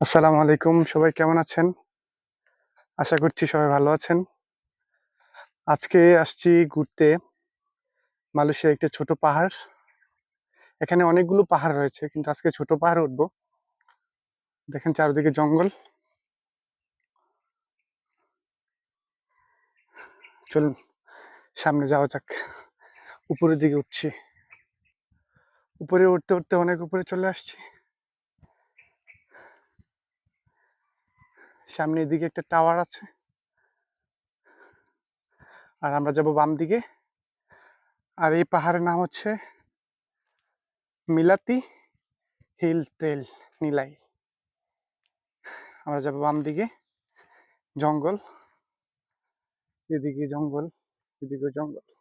আসসালামু আলাইকুম, সবাই কেমন আছেন? আশা করছি সবাই ভালো আছেন। আজকে আসছি ঘুরতে। মালয়েশিয়া একটা ছোট পাহাড়। এখানে অনেকগুলো পাহাড় রয়েছে, কিন্তু আজকে ছোট পাহাড় উঠবো। দেখেন চারদিকে জঙ্গল। চলুন সামনে যাওয়া যাক। উপরের দিকে উঠছি। উপরে উঠতে উঠতে অনেক উপরে চলে আসছি। সামনের দিকে একটা টাওয়ার আছে। আর আমরা যাব বাম দিকে। আর এই পাহাড়ের নাম হচ্ছে মিলাতি হিল তেল নীলাই। আমরা যাব বাম দিকে। জঙ্গল। এদিকে জঙ্গল এদিকে জঙ্গল।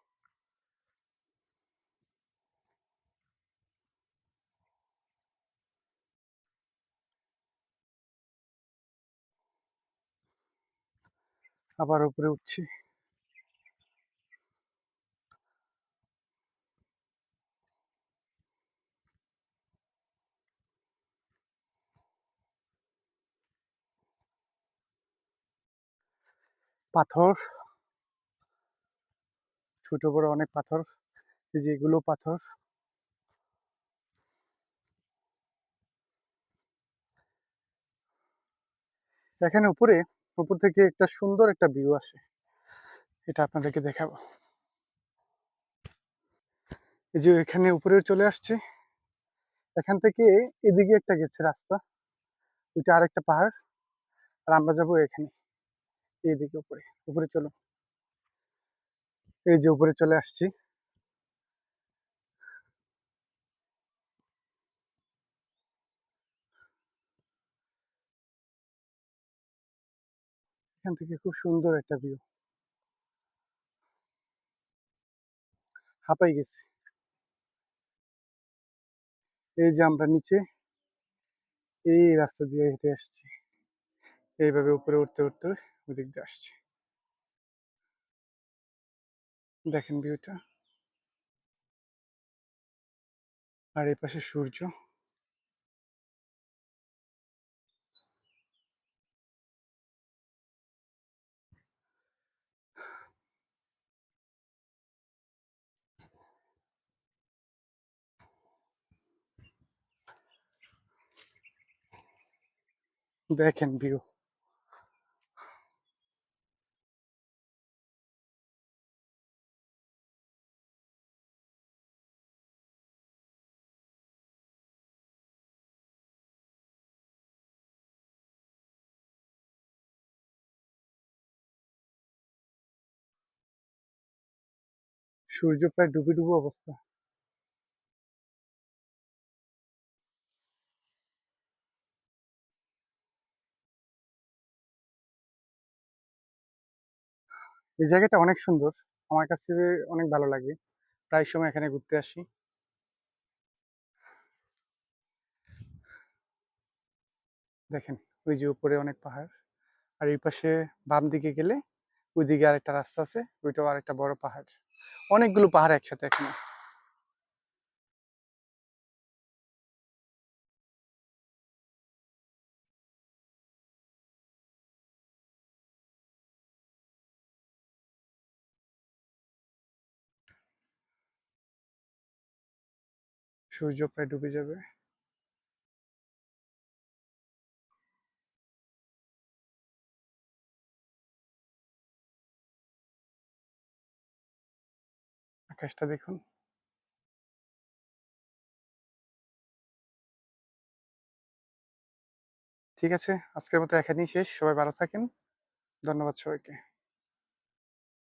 আবার উপরে উঠছি। পাথর। ছোট বড় অনেক পাথর। এই যে এগুলো পাথর। এখানে উপরে উপর থেকে একটা সুন্দর একটা ভিউ আসে। এটা আপনাদেরকে দেখাবো। এই যে এখানে উপরে চলে আসছে। এখান থেকে এদিকে একটা গেছে রাস্তা। ওইটা আরেকটা পাহাড়। আর আমরা যাব এখানে, এইদিকে উপরে। উপরে চলো এই যে উপরে চলে আসছি। এখান থেকে খুব সুন্দর একটা ভিউ হাঁপাই গেছি। এই যে আমরা নিচে, এই রাস্তা দিয়ে হেঁটে আসছি। এইভাবে উপরে উঠতে উঠতে ওদিক দিয়ে আসছি। দেখেন ভিউটা আর এই পাশে সূর্য। দেখেন ভিউ সূর্য প্রায় ডুবে ডুবে অবস্থা এই জায়গাটা অনেক সুন্দর। আমার কাছে অনেক ভালো লাগে। প্রায় সময় এখানে ঘুরতে আসি। দেখেন, ওই যে উপরে অনেক পাহাড়। আর এই পাশে বাম দিকে গেলে ওইদিকে আরেকটা রাস্তা আছে, ওইটাও আরেকটা বড় পাহাড়। অনেকগুলো পাহাড় একসাথে এখানে। সূর্য প্রায় ডুবে যাবে। আকাশটা দেখুন। ঠিক আছে, আজকের মতো এখানেই শেষ। সবাই ভালো থাকেন। ধন্যবাদ সবাইকে।